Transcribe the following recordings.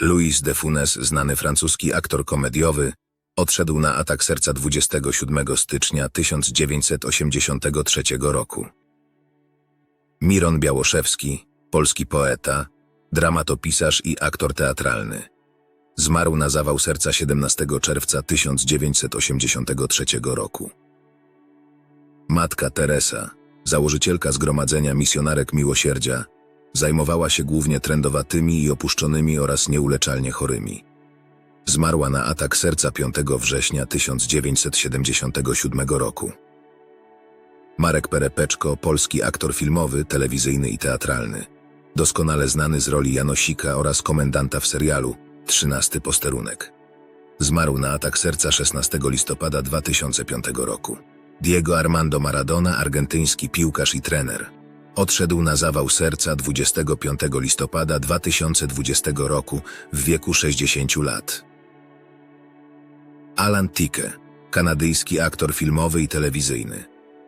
Louis de Funès, znany francuski aktor komediowy, odszedł na atak serca 27 stycznia 1983 roku. Miron Białoszewski, polski poeta, dramatopisarz i aktor teatralny. Zmarł na zawał serca 17 czerwca 1983 roku. Matka Teresa, założycielka Zgromadzenia Misjonarek Miłosierdzia, zajmowała się głównie trędowatymi i opuszczonymi oraz nieuleczalnie chorymi. Zmarła na atak serca 5 września 1977 roku. Marek Perepeczko, polski aktor filmowy, telewizyjny i teatralny. Doskonale znany z roli Janosika oraz komendanta w serialu 13 posterunek. Zmarł na atak serca 16 listopada 2005 roku. Diego Armando Maradona, argentyński piłkarz i trener. Odszedł na zawał serca 25 listopada 2020 roku w wieku 60 lat. Alan Ticke, kanadyjski aktor filmowy i telewizyjny.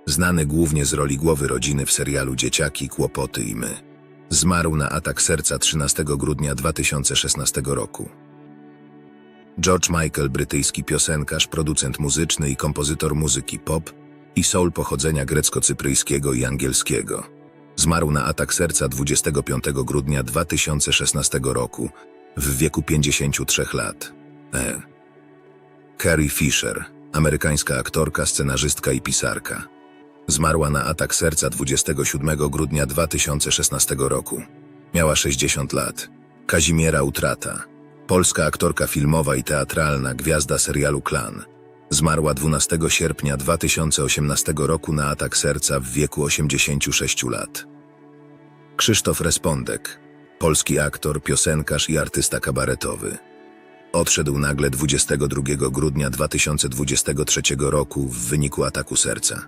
Znany głównie z roli głowy rodziny w serialu Dzieciaki, Kłopoty i My. Zmarł na atak serca 13 grudnia 2016 roku. George Michael, brytyjski piosenkarz, producent muzyczny i kompozytor muzyki pop i soul pochodzenia grecko-cypryjskiego i angielskiego. Zmarł na atak serca 25 grudnia 2016 roku w wieku 53 lat. E. Carrie Fisher, amerykańska aktorka, scenarzystka i pisarka. Zmarła na atak serca 27 grudnia 2016 roku. Miała 60 lat. Kazimiera Utrata, polska aktorka filmowa i teatralna, gwiazda serialu Klan. Zmarła 12 sierpnia 2018 roku na atak serca w wieku 86 lat. Krzysztof Respondek, polski aktor, piosenkarz i artysta kabaretowy. Odszedł nagle 22 grudnia 2023 roku w wyniku ataku serca.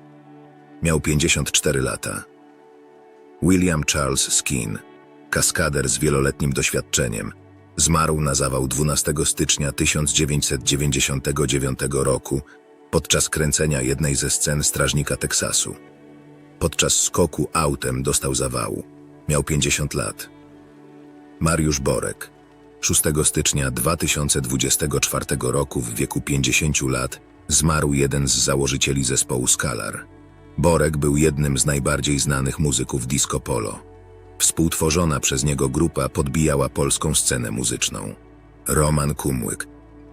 Miał 54 lata. William Charles Skin, kaskader z wieloletnim doświadczeniem, zmarł na zawał 12 stycznia 1999 roku podczas kręcenia jednej ze scen Strażnika Teksasu. Podczas skoku autem dostał zawału. Miał 50 lat. Mariusz Borek, 6 stycznia 2024 roku w wieku 50 lat zmarł jeden z założycieli zespołu Scalar. Borek był jednym z najbardziej znanych muzyków disco polo. Współtworzona przez niego grupa podbijała polską scenę muzyczną. Roman Kumłyk,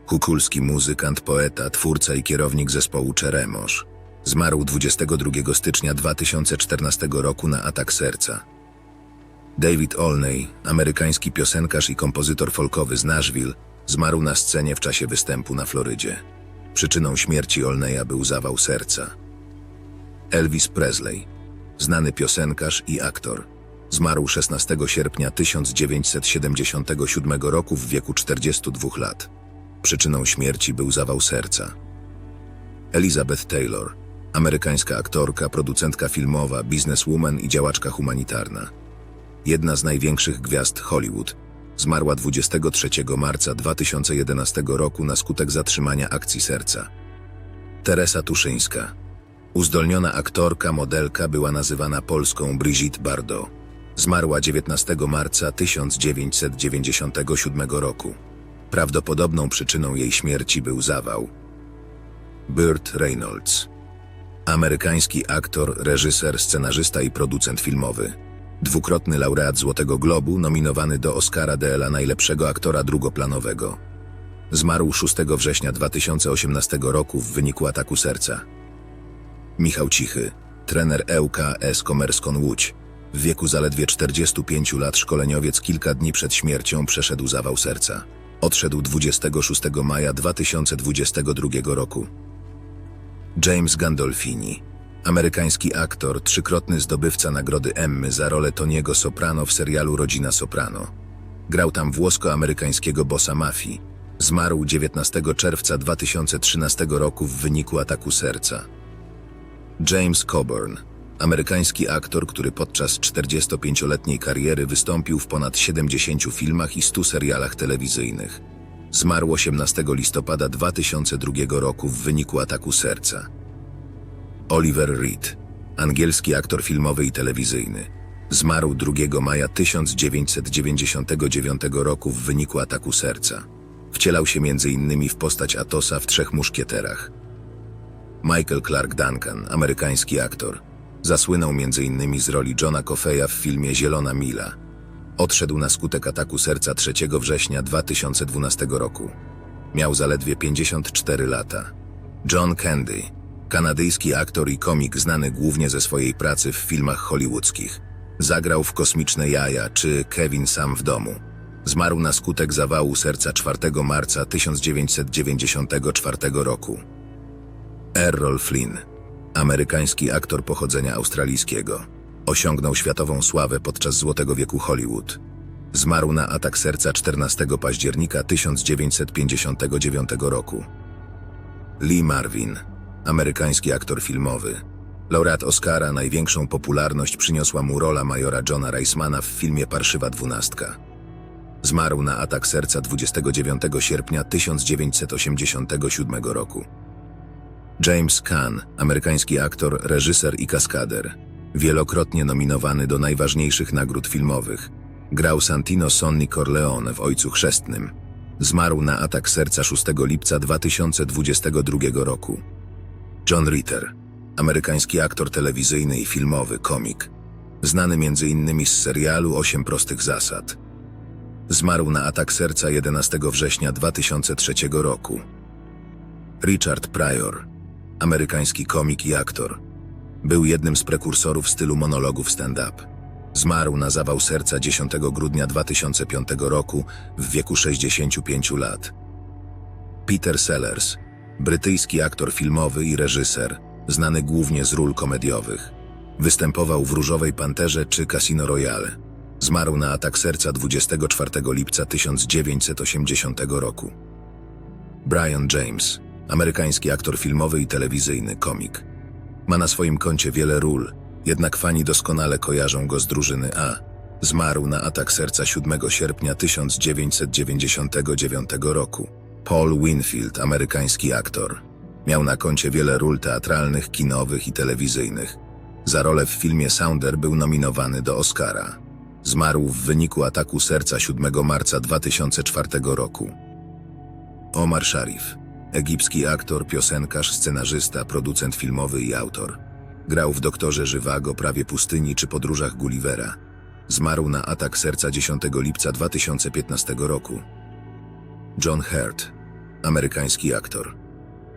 kukulski muzykant, poeta, twórca i kierownik zespołu Czeremosz. Zmarł 22 stycznia 2014 roku na atak serca. David Olney, amerykański piosenkarz i kompozytor folkowy z Nashville, zmarł na scenie w czasie występu na Florydzie. Przyczyną śmierci Olneya był zawał serca. Elvis Presley, znany piosenkarz i aktor, zmarł 16 sierpnia 1977 roku w wieku 42 lat. Przyczyną śmierci był zawał serca. Elizabeth Taylor, amerykańska aktorka, producentka filmowa, bizneswoman i działaczka humanitarna. Jedna z największych gwiazd Hollywood, zmarła 23 marca 2011 roku na skutek zatrzymania akcji serca. Teresa Tuszyńska, uzdolniona aktorka, modelka, była nazywana polską Brigitte Bardot. Zmarła 19 marca 1997 roku. Prawdopodobną przyczyną jej śmierci był zawał. Burt Reynolds, amerykański aktor, reżyser, scenarzysta i producent filmowy. Dwukrotny laureat Złotego Globu, nominowany do Oscara de la najlepszego aktora drugoplanowego. Zmarł 6 września 2018 roku w wyniku ataku serca. Michał Cichy, trener ŁKS Komerskon Łódź. W wieku zaledwie 45 lat szkoleniowiec kilka dni przed śmiercią przeszedł zawał serca. Odszedł 26 maja 2022 roku. James Gandolfini, amerykański aktor, trzykrotny zdobywca nagrody Emmy za rolę Toniego Soprano w serialu Rodzina Soprano. Grał tam włosko-amerykańskiego bossa mafii. Zmarł 19 czerwca 2013 roku w wyniku ataku serca. James Coburn, amerykański aktor, który podczas 45-letniej kariery wystąpił w ponad 70 filmach i 100 serialach telewizyjnych. Zmarł 18 listopada 2002 roku w wyniku ataku serca. Oliver Reed, angielski aktor filmowy i telewizyjny. Zmarł 2 maja 1999 roku w wyniku ataku serca. Wcielał się m.in. w postać Atosa w Trzech Muszkieterach. Michael Clark Duncan, amerykański aktor, zasłynął m.in. z roli Johna Coffeya w filmie Zielona Mila. Odszedł na skutek ataku serca 3 września 2012 roku. Miał zaledwie 54 lata. John Candy, kanadyjski aktor i komik znany głównie ze swojej pracy w filmach hollywoodzkich. Zagrał w Kosmiczne Jaja czy Kevin Sam w domu. Zmarł na skutek zawału serca 4 marca 1994 roku. Errol Flynn, amerykański aktor pochodzenia australijskiego. Osiągnął światową sławę podczas Złotego Wieku Hollywood. Zmarł na atak serca 14 października 1959 roku. Lee Marvin, amerykański aktor filmowy. Laureat Oscara największą popularność przyniosła mu rola majora Johna Reismana w filmie Parszywa Dwunastka. Zmarł na atak serca 29 sierpnia 1987 roku. James Caan, amerykański aktor, reżyser i kaskader. Wielokrotnie nominowany do najważniejszych nagród filmowych. Grał Santino Sonny Corleone w Ojcu Chrzestnym. Zmarł na atak serca 6 lipca 2022 roku. John Ritter, amerykański aktor telewizyjny i filmowy, komik. Znany m.in. z serialu Osiem prostych zasad. Zmarł na atak serca 11 września 2003 roku. Richard Pryor, amerykański komik i aktor. Był jednym z prekursorów stylu monologów stand-up. Zmarł na zawał serca 10 grudnia 2005 roku w wieku 65 lat. Peter Sellers, brytyjski aktor filmowy i reżyser, znany głównie z ról komediowych. Występował w Różowej Panterze czy Casino Royale. Zmarł na atak serca 24 lipca 1980 roku. Brian James, amerykański aktor filmowy i telewizyjny, komik. Ma na swoim koncie wiele ról, jednak fani doskonale kojarzą go z drużyny A. Zmarł na atak serca 7 sierpnia 1999 roku. Paul Winfield, amerykański aktor. Miał na koncie wiele ról teatralnych, kinowych i telewizyjnych. Za rolę w filmie Sounder był nominowany do Oscara. Zmarł w wyniku ataku serca 7 marca 2004 roku. Omar Sharif, egipski aktor, piosenkarz, scenarzysta, producent filmowy i autor. Grał w Doktorze Żywago, Prawie Pustyni czy Podróżach Gullivera. Zmarł na atak serca 10 lipca 2015 roku. John Hurt, amerykański aktor.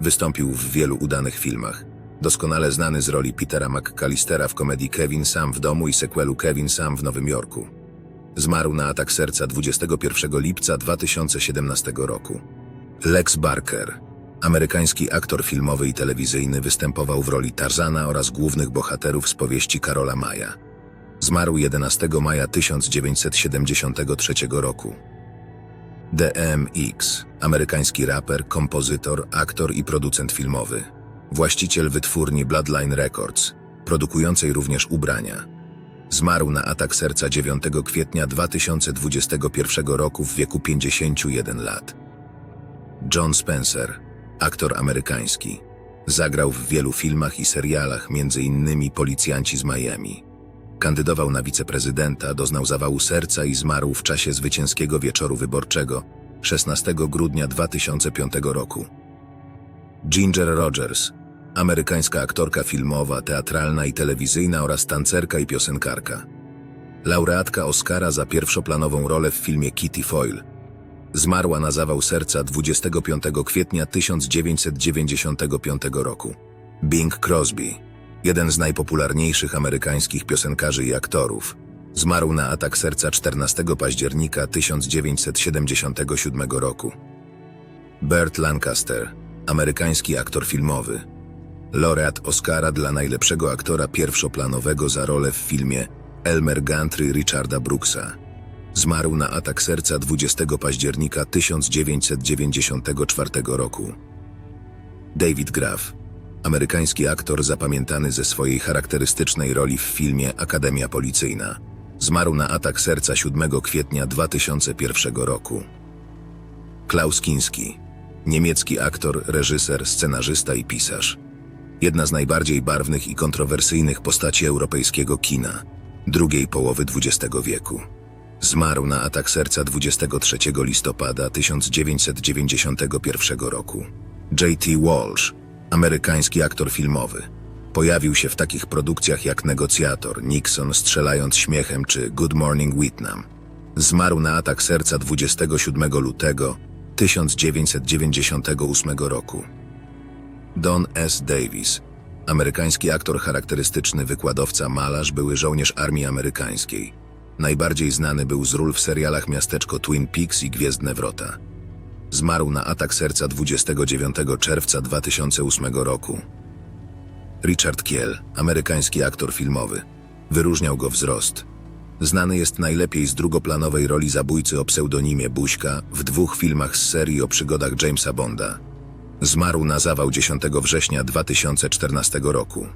Wystąpił w wielu udanych filmach. Doskonale znany z roli Petera McCallistera w komedii Kevin Sam w domu i sequelu Kevin Sam w Nowym Jorku. Zmarł na atak serca 21 lipca 2017 roku. Lex Barker, amerykański aktor filmowy i telewizyjny, występował w roli Tarzana oraz głównych bohaterów z powieści Karola Maja. Zmarł 11 maja 1973 roku. DMX, amerykański raper, kompozytor, aktor i producent filmowy. Właściciel wytwórni Bloodline Records, produkującej również ubrania. Zmarł na atak serca 9 kwietnia 2021 roku w wieku 51 lat. John Spencer, aktor amerykański. Zagrał w wielu filmach i serialach, innymi Policjanci z Miami. Kandydował na wiceprezydenta, doznał zawału serca i zmarł w czasie zwycięskiego wieczoru wyborczego 16 grudnia 2005 roku. Ginger Rogers, amerykańska aktorka filmowa, teatralna i telewizyjna oraz tancerka i piosenkarka. Laureatka Oscara za pierwszoplanową rolę w filmie Kitty Foyle. Zmarła na zawał serca 25 kwietnia 1995 roku. Bing Crosby, jeden z najpopularniejszych amerykańskich piosenkarzy i aktorów, zmarł na atak serca 14 października 1977 roku. Burt Lancaster, amerykański aktor filmowy, laureat Oscara dla najlepszego aktora pierwszoplanowego za rolę w filmie Elmer Gantry Richarda Brooksa. Zmarł na atak serca 20 października 1994 roku. David Graff, amerykański aktor zapamiętany ze swojej charakterystycznej roli w filmie Akademia Policyjna. Zmarł na atak serca 7 kwietnia 2001 roku. Klaus Kinski, niemiecki aktor, reżyser, scenarzysta i pisarz. Jedna z najbardziej barwnych i kontrowersyjnych postaci europejskiego kina. drugiej połowy XX wieku. Zmarł na atak serca 23 listopada 1991 roku. J.T. Walsh, amerykański aktor filmowy. Pojawił się w takich produkcjach jak Negocjator, Nixon strzelając śmiechem czy Good Morning Vietnam. Zmarł na atak serca 27 lutego 1998 roku. Don S. Davis, amerykański aktor charakterystyczny, wykładowca, malarz, były żołnierz armii amerykańskiej. Najbardziej znany był z ról w serialach Miasteczko Twin Peaks i Gwiezdne Wrota. Zmarł na atak serca 29 czerwca 2008 roku. Richard Kiel, amerykański aktor filmowy. Wyróżniał go wzrost. Znany jest najlepiej z drugoplanowej roli zabójcy o pseudonimie Buźka w dwóch filmach z serii o przygodach Jamesa Bonda. Zmarł na zawał 10 września 2014 roku.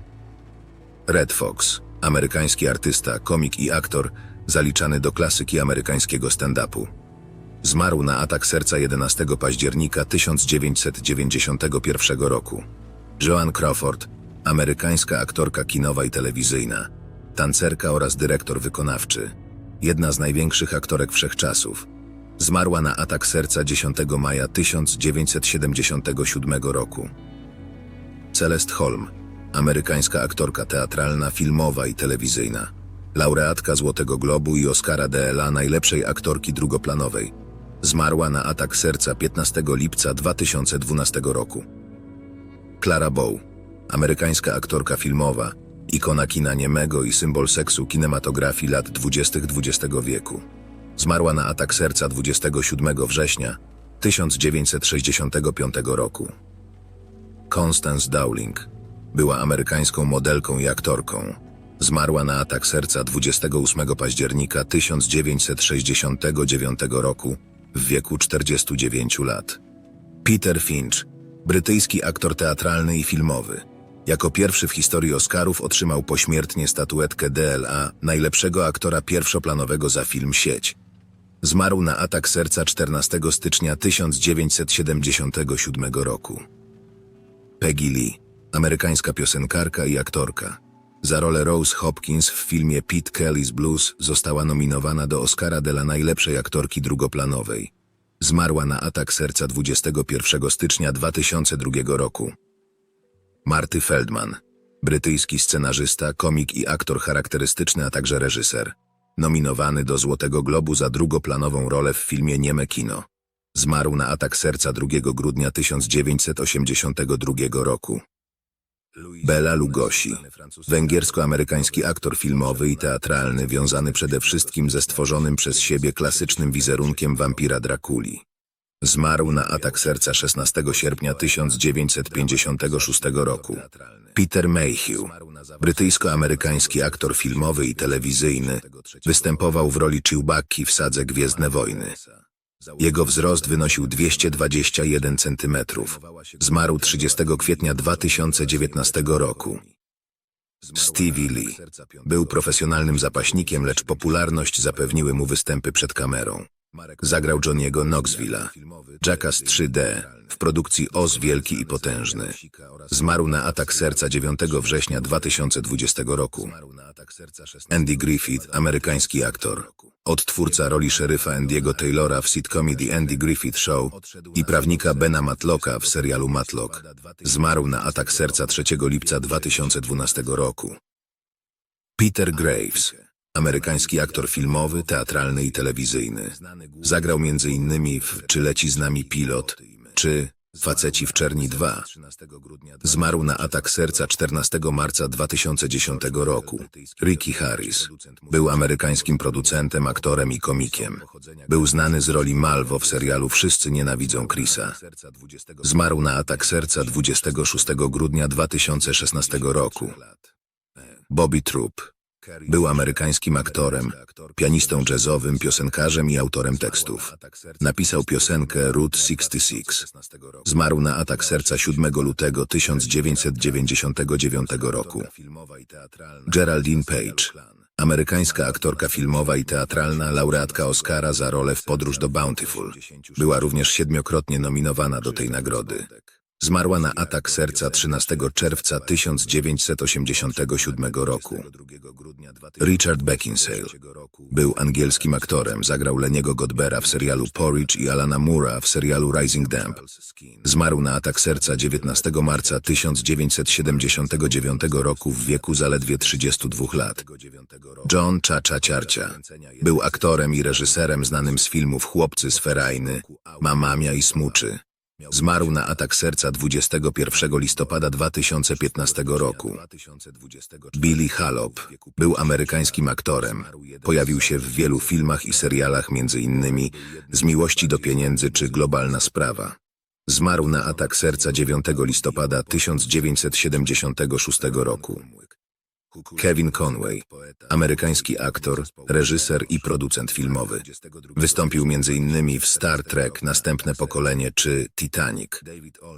Red Fox, amerykański artysta, komik i aktor, zaliczany do klasyki amerykańskiego stand-upu. Zmarł na atak serca 11 października 1991 roku. Joan Crawford, amerykańska aktorka kinowa i telewizyjna, tancerka oraz dyrektor wykonawczy, jedna z największych aktorek wszechczasów. Zmarła na atak serca 10 maja 1977 roku. Celeste Holm, amerykańska aktorka teatralna, filmowa i telewizyjna, laureatka Złotego Globu i Oscara DLA najlepszej aktorki drugoplanowej. Zmarła na atak serca 15 lipca 2012 roku. Clara Bow, amerykańska aktorka filmowa, ikona kina niemego i symbol seksu kinematografii lat 20. XX wieku. Zmarła na atak serca 27 września 1965 roku. Constance Dowling była amerykańską modelką i aktorką. Zmarła na atak serca 28 października 1969 roku w wieku 49 lat. Peter Finch, brytyjski aktor teatralny i filmowy. Jako pierwszy w historii Oscarów otrzymał pośmiertnie statuetkę DLA najlepszego aktora pierwszoplanowego za film Sieć. Zmarł na atak serca 14 stycznia 1977 roku. Peggy Lee, amerykańska piosenkarka i aktorka. Za rolę Rose Hopkins w filmie Pete Kelly's Blues została nominowana do Oscara dla najlepszej aktorki drugoplanowej. Zmarła na atak serca 21 stycznia 2002 roku. Marty Feldman, brytyjski scenarzysta, komik i aktor charakterystyczny, a także reżyser. Nominowany do Złotego Globu za drugoplanową rolę w filmie Nieme Kino. Zmarł na atak serca 2 grudnia 1982 roku. Bela Lugosi, węgiersko-amerykański aktor filmowy i teatralny, wiązany przede wszystkim ze stworzonym przez siebie klasycznym wizerunkiem wampira Drakuli. Zmarł na atak serca 16 sierpnia 1956 roku. Peter Mayhew, brytyjsko-amerykański aktor filmowy i telewizyjny, występował w roli Chewbacki w sadze Gwiezdne Wojny. Jego wzrost wynosił 221 cm. Zmarł 30 kwietnia 2019 roku. Stevie Lee był profesjonalnym zapaśnikiem, lecz popularność zapewniły mu występy przed kamerą. Zagrał Johniego Knoxville'a, Jackass 3D w produkcji Oz Wielki i Potężny. Zmarł na atak serca 9 września 2020 roku. Andy Griffith, amerykański aktor, odtwórca roli szeryfa Andy'ego Taylora w sitcomie The Andy Griffith Show i prawnika Bena Matlocka w serialu Matlock. Zmarł na atak serca 3 lipca 2012 roku. Peter Graves, amerykański aktor filmowy, teatralny i telewizyjny. Zagrał m.in. w Czy leci z nami pilot, czy Faceci w Czerni 2. Zmarł na atak serca 14 marca 2010 roku. Ricky Harris był amerykańskim producentem, aktorem i komikiem. Był znany z roli Malvo w serialu Wszyscy nienawidzą Chrisa. Zmarł na atak serca 26 grudnia 2016 roku. Bobby Troop był amerykańskim aktorem, pianistą jazzowym, piosenkarzem i autorem tekstów. Napisał piosenkę Route 66. Zmarł na atak serca 7 lutego 1999 roku. Geraldine Page, amerykańska aktorka filmowa i teatralna, laureatka Oscara za rolę w Podróż do Bountiful. Była również siedmiokrotnie nominowana do tej nagrody. Zmarła na atak serca 13 czerwca 1987 roku. Richard Beckinsale był angielskim aktorem, zagrał Leniego Godbera w serialu Porridge i Alana Moore'a w serialu Rising Damp. Zmarł na atak serca 19 marca 1979 roku w wieku zaledwie 32 lat. John Chacha Ciarcia był aktorem i reżyserem znanym z filmów Chłopcy z Ferajny, Mamamia i Smuczy. Zmarł na atak serca 21 listopada 2015 roku. Billy Hallop był amerykańskim aktorem. Pojawił się w wielu filmach i serialach, między innymi Z miłości do pieniędzy czy Globalna sprawa. Zmarł na atak serca 9 listopada 1976 roku. Kevin Conway, amerykański aktor, reżyser i producent filmowy. Wystąpił m.in. w Star Trek Następne pokolenie czy Titanic.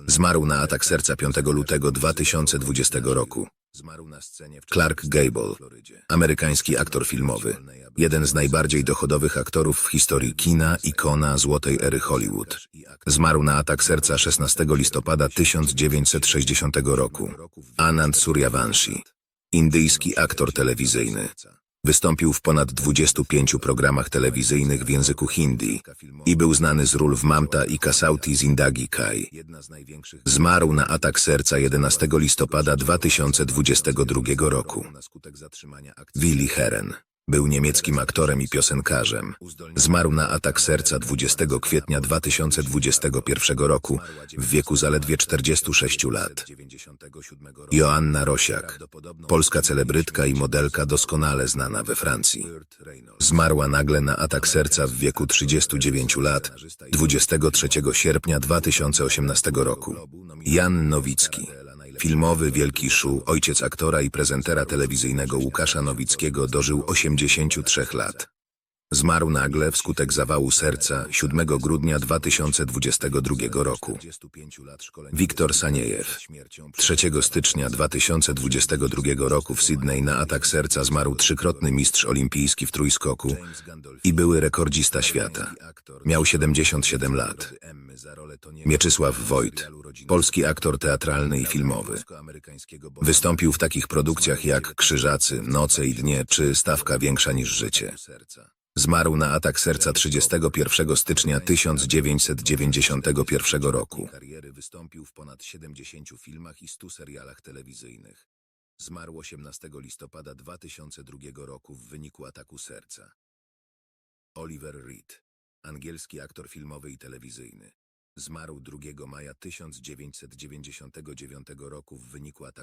Zmarł na atak serca 5 lutego 2020 roku. Clark Gable, amerykański aktor filmowy. Jeden z najbardziej dochodowych aktorów w historii kina, ikona złotej ery Hollywood. Zmarł na atak serca 16 listopada 1960 roku. Anand Suryavanshi, indyjski aktor telewizyjny. Wystąpił w ponad 25 programach telewizyjnych w języku hindi i był znany z ról w Mamta i Kasauti Zindagi Kai. Zmarł na atak serca 11 listopada 2022 roku. Willy Herren był niemieckim aktorem i piosenkarzem. Zmarł na atak serca 20 kwietnia 2021 roku w wieku zaledwie 46 lat. Joanna Rosiak, polska celebrytka i modelka doskonale znana we Francji. Zmarła nagle na atak serca w wieku 39 lat 23 sierpnia 2018 roku. Jan Nowicki, filmowy Wielki Szu, ojciec aktora i prezentera telewizyjnego Łukasza Nowickiego dożył 83 lat. Zmarł nagle wskutek zawału serca 7 grudnia 2022 roku. Wiktor Saniejew. 3 stycznia 2022 roku w Sydney na atak serca zmarł trzykrotny mistrz olimpijski w trójskoku i były rekordzista świata. Miał 77 lat. Mieczysław Wojt, polski aktor teatralny i filmowy. Wystąpił w takich produkcjach jak Krzyżacy, Noce i Dnie czy Stawka większa niż życie. Zmarł na atak serca 31 stycznia 1991 roku. Kariery wystąpił w ponad 70 filmach i 100 serialach telewizyjnych. Zmarł 18 listopada 2002 roku w wyniku ataku serca. Oliver Reed, angielski aktor filmowy i telewizyjny. Zmarł 2 maja 1999 roku w wyniku ataku